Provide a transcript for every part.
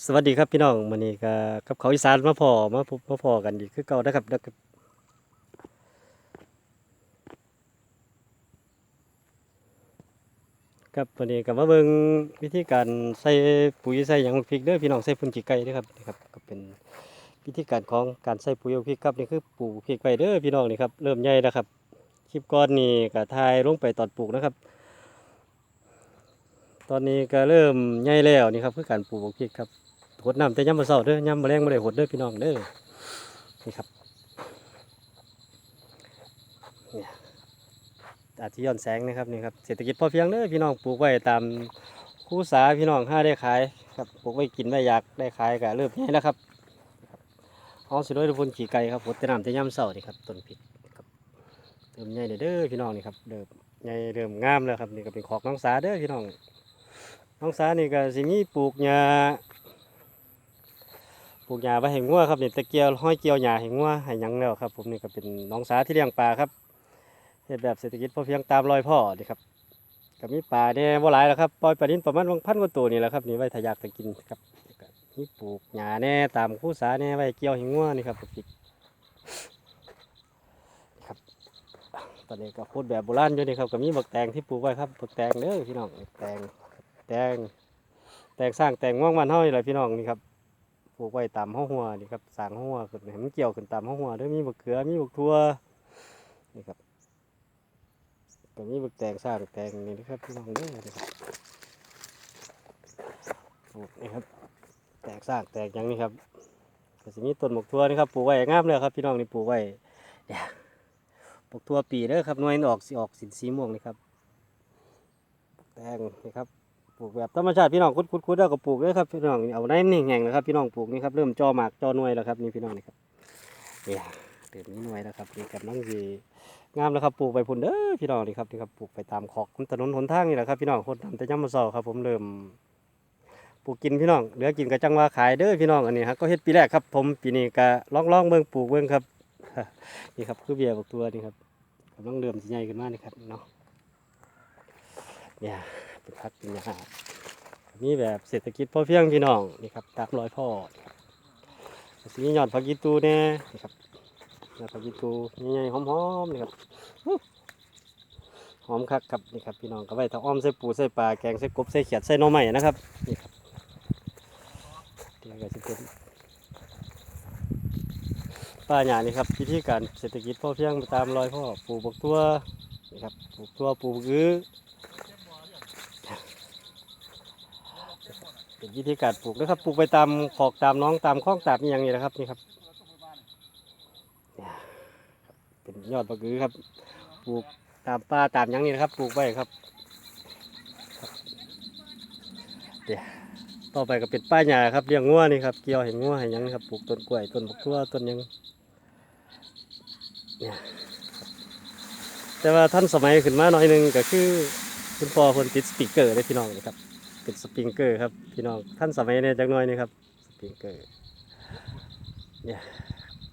สวัสดีครับพี่น้องมื้อนี้ก็กับเขาอีสานมาพอมาพบมาพอกันอีกคือเก่านะครับแล้วก็ครับวันนี้ก็มาเบิ่งวิธีการใส่ปุ๋ยใส่หยังพริกเด้อพี่น้องใส่พุ่นขี้ไก่เด้อครับนี่ครับก็เป็นวิธีการของการใส่ปุ๋ยพริกครับนี่คือปลูกพริกไว้เด้อพี่น้องนี่ครับเริ่มใหญ่แล้วครับคลิปก่อนนี่ก็ถ่ายลงไปตอนปลูกนะครับ ตอนนี้ก็เริ่มใหญ่แล้วนี่ครับคือการปลูกพริกครับหดน้ำแต่ย่ำมาเศร้าเด้อย่ำมาแรงมาได้หดเด้อพี่น้องเด้อนี่ครับเนี่ยอาทิย้อนแสงนะครับนี่ครับเศรษฐกิจพอเพียงเด้อพี่น้องปลูกไว้ตามคู่สาพี่น้องห้าได้ขายครับปลูกไว้กินไว้อยากได้ขายก็เริ่มใหญ่แล้วครับห้อสิด้วยทุกคนขี่ไก่ครับหดแต่น้ำแต่ย่ำเศร้านี่ครับต้นพริกครับเริ่มใหญ่เด้อพี่น้องนี่ครับเริ่มใหญ่เริ่มงามแล้วครับนี่ก็เป็นขอกน้องสาเด้อพี่น้อง น้องสานี่ก็สิมีปลูกหญ้าปลูกหญ้าไว้ให้งัวครับนี่ตะเกียวห้อยเกียวหญ้าให้งัวให้หยังแล้วครับ ผมนี่ก็เป็นน้องสาที่เลี้ยงปลาครับเฮ็ดแบบเศรษฐกิจพอเพียงตามรอยพ่อนี่ครับก็มีปลาเนี่ยบ่หลายแล้วครับปล่อยปลานินประมาณวังพันกว่าตัวนี่แหละครับนี่ไว้ถ้าอยากไปกินครับแล้วก็มีปลูกหญ้าแน่ตามคู่สาแน่ไว้เกี่ยวห้งัวนี่ครับพริกนี่ครับ ตอนนี้ก็พูดแบบโบราณอยู่นี่ครับก็มีบักแตงที่ปลูกไว้ครับบักแตงเด้อพี่น้องแตง แตงแตงสร้างแตงง่วงมันเฮานี่แหละพี่น้องนี่ครับปลูกไว้ตามห้องหัวนี่ครับสร้างห้องหัวขึ้นให้มันเกี่ยวขึ้นตามห้องหัวด้วยมีบักเขือมีบักทั่วนี่ครับก็มีบักแตงสร้างแตงนี่นะครับพี่น้องด้อนี่ครับปลูกนี่ครับแตงสร้างแตงหยังนี่ครับก็สิมีต้นบักทั่วนี่ครับปลูกไว้งามเลยครับพี่น้องนี่ปลูกไว้เนี่ยบักทั่วปีเด้อครับหน่วยออกสีออกสีสีม่วงนี่ครับ แตงนี่ครับ ลูกแบบธรรมชาติพี่น้องคุดคุดคุดแล้วก็ปลูกเลยครับพี่น้องเอาได้นี่แห้งนะครับพี่น้องปลูกนี่ครับเริ่มจอหมากจอหน่วยแล้วครับนี่พี่น้องนี่ครับเนี่ยเริ่มนี่หน่วยแล้วครับนี่กำลังสีงามแล้วครับปลูกไปพุ่นเด้อพี่น้องนี่ครับนี่ครับปลูกไปตามขอกถนนหนทางนี่แหละครับพี่น้องคนทำแต่ย่ำมาเศร้าครับผมเริ่มปลูกกินพี่น้องเหลือกินก็จังว่าขายเด้อพี่น้องอันนี้ครับก็เฮ็ดปีแรกครับผมปีนี้ก็ลองลองเบิ่งปลูกเบิ่งครับนี่ครับคือเบียร์บักตัวนี่ครับกำลังเริ่มสิใหญ่ขึ้นมานี่ครับเนาะเนี่ย เป็นพักเป็นยามีแบบเศรษฐกิจพอเพียงพี่น้องนี่ครับตามรอยพ่อนี่ครับสีหยอดผักกีตูแน่นี่ครับหยอดผักกีตูใหญ่ๆหอมๆนี่ครับหอมคักครับนี่ครับพี่น้องก็ไว้ถ้าอ้อมใส่ปูใส่ปลาแกงใส่กบใส่เขียดใส่น่อไม้นะครับนี่ครับเดี๋ยวก็จะเป็นป้าหยานี่ครับวิธีการเศรษฐกิจพอเพียงตามรอยพ่อปลูกบักตัวนี่ครับปลูกตัวปลูกอื้อ เป็นวิธีการปลูกนะครับปลูกไปตามขอกตามน้องตามคลองตามอย่างนี้นะครับนี่ครับเป็นยอดมะกือครับปลูกตามป่าตามหยังนี่นะครับ ปลูกไว้ครับเดี๋ยวต่อไปก็เป็นป้าหญ้าครับเลี้ยงงัวนี่ครับเกี่ยวเห็นงัวเห็นยังครับปลูกต้นกล้วยต้นบักทั่วต้นยังเนี่ยแต่ว่าท่านสมัยขึ้นมาหน่อยหนึงก็คือคุณพ่อคนติดสปีกเกอร์ได้พี่น้องนะครับ เป็นสปริงเกอร์ครับพี่น้องท่านสมัยเนี่ยจักหน่อยนี่ครับสปริงเกอร์เนี่ย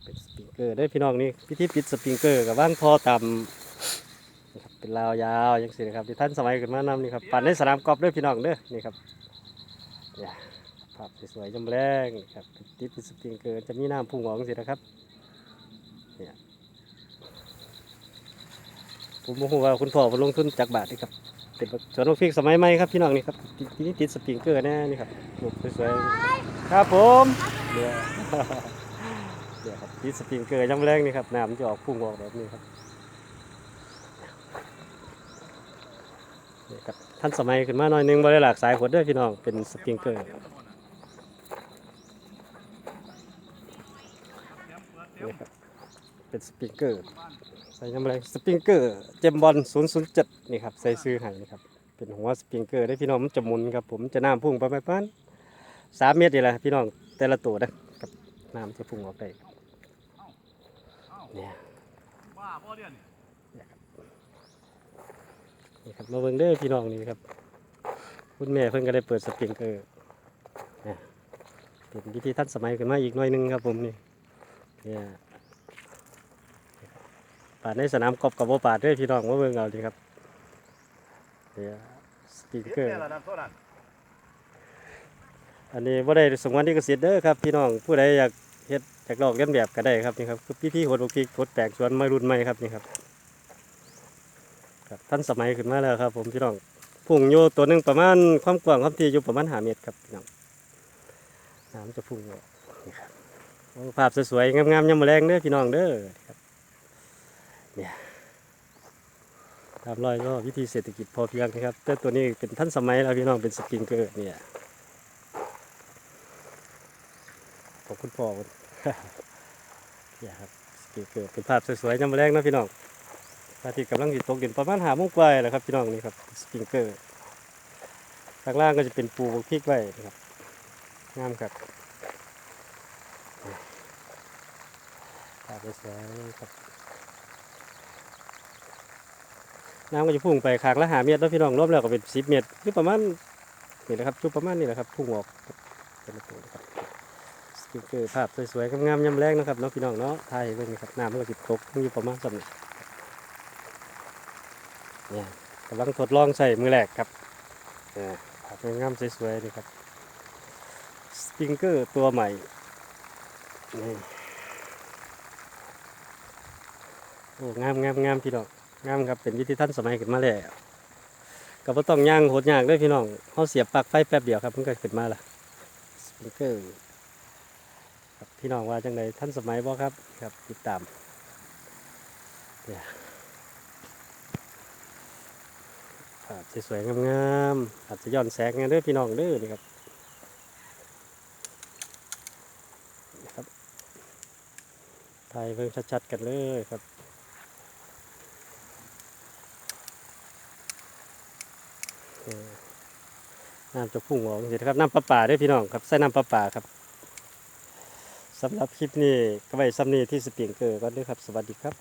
เป็นสปริงเกอร์ได้พี่น้องนี่พิธีปิดสปริงเกอร์กับว่างพอต่ำเป็นราวยาวยังสินะครับที่ท่านสมัยขึ้นมานำนี่ครับปั่นในสนามกอล์ฟด้อพี่น้องเด้อนี่ครับเนี่ยภาพสวยๆจำแรงครับติดเป็นสปริงเกอร์จะมีน้ำพุ่งออกสินะครับเนี่ยผมโมโหว่าคุณพ่อผมลงทุนจากบาทนี่ครับ เป็นสวนนกฟิกสมัยใหม่ครับพี่น้องนี่ครับที่นี่ติดสปริงเกอร์แน่นี่ครับลูกสวยๆครับผมเดี๋ยวเดี๋ยวครับติดสปริงเกอร์ย่ำแรงนี่ครับน้ำจะออกพุ่งออกแบบนี้ครับนี่ครับท่านสมัยขึ้นมาหน่อยนึงบริหลากสายขวดด้อพี่น้องเป็นสปริงเกอร์นี่ครับเป็นสปริงเกอร์ ใส่น้ำแรงสปริงเกอร์เจมบอล007นี่ครับใส่ซื้อให้นี่ครับเป็นหัวสปริงเกอร์ได้พี่น้องมันจะหมุนครับผมจะน้ำพุ่งไปไประมาณสามเมตรนี่แหละพี่น้องแต่ละตัวนะครับน้ำจะพุ่งออกได้ครับเนี่ยนี่ครับมาเบิ่งเด้อพี่น้องนี่ครับคุณแม่เพิ่นก็ได้เปิดสปริงเกอร์นะเป็นวิธีทันสมัยขึ้นมาอีกหน่อยหนึงครับผมนี่เนี่ย ปาดในสนามกอล์ฟกับโบปาดด้อพี่น้องมาเบิ่งเอาดีครับเนี่ยสปริงเฮ็ดเกอร์อันโซนั่นอันนี้บ่ได้สงวนที่เกษตรเด้อครับพี่น้องผู้ใดอยากเฮ็ดอยากลอกเลียนแบบก็ได้ครับนี่ครับคือพิธีโหดบกพริกโหดแปลงสวนไม้รุ่นใหม่ครับนี่ครับครับทันสมัยขึ้นมาแล้วครับ ผมพี่น้องพุ่งอยู่ตัวหนึงประมาณความกว้างความที่อยู่ประมาณ5เมตรครับพี่น้องน้ำจะพุ่งออกนี่ครับภาพสวยๆงามๆยามมื้อแลงเด้อพี่น้องเด้อ เนี่ยตามรอยก็วิธีเศรษฐกิจพอเพียงนะครับ แต่ตัวนี้เป็นทันสมัยแล้วพี่น้องเป็นสปริงเกอร์เนี่ยของคุณพ่อคุณอย่าครับสกีเกิดเป็นภาพสวยๆยามาแรงนะพี่น้องพระอาทิตย์กำลังติดตกเด่นประมาณหาโมงกว่าแหละครับพี่น้องนี่ครับสปริงเกอร์ข้างล่างก็จะเป็นปูพริกไว้นะครับงามครับภาพสวยครับ น้ำก็จะพุ่งไปขางละหาเมตรแล้วพี่น้องรวมแล้วก็เป็นสิบเมตรหรือประมาณนี่แหละครับชุดประมาณนี้แหละครับพุ่งออกเป็นตัวนะครับสติ๊กเกอร์ภาพสวยๆงามๆยำแรงนะครับเนาะพี่น้องเนาะถ่ายเบิ่งนะครับน้ำมันก็สิตกอยู่ประมาณสำนี้เนี่ยกำลังทดลองใส่มือแรกครับเนี่ยภาพงามสวยๆนี่ครับสปริงเกอร์ตัวใหม่นี่โอ้งามงามงามพี่น้อง งามครับเป็นวิธีทันสมัยขึ้นมาแล้วก็บ่ต้องย่างโหดยากเด้วยพี่น้องเขาเสียบปลั๊กไฟแป๊บเดียวครับมันก็ขึ้นมาละสปริงเกอร์ครับพี่น้องว่าจังไดท่านสมัยบ่ครับครับติดตามเนี่ยภาพสวยๆงามๆอาจจะย้อนแสงกันเด้อพี่น้องเด้อนี่ครับนี่ครับถ่ายเพิ่งชัดๆกันเลยครับเออ น้ำจะพุ่งออกเห็นครับน้ำประปาด้วยพี่น้องครับใส่น้ำประปาครับสำหรับคลิปนี้ก็ไว้ซ้ำนี้ที่สปริงเกอร์ก็ด้วยครับ สวัสดีครับ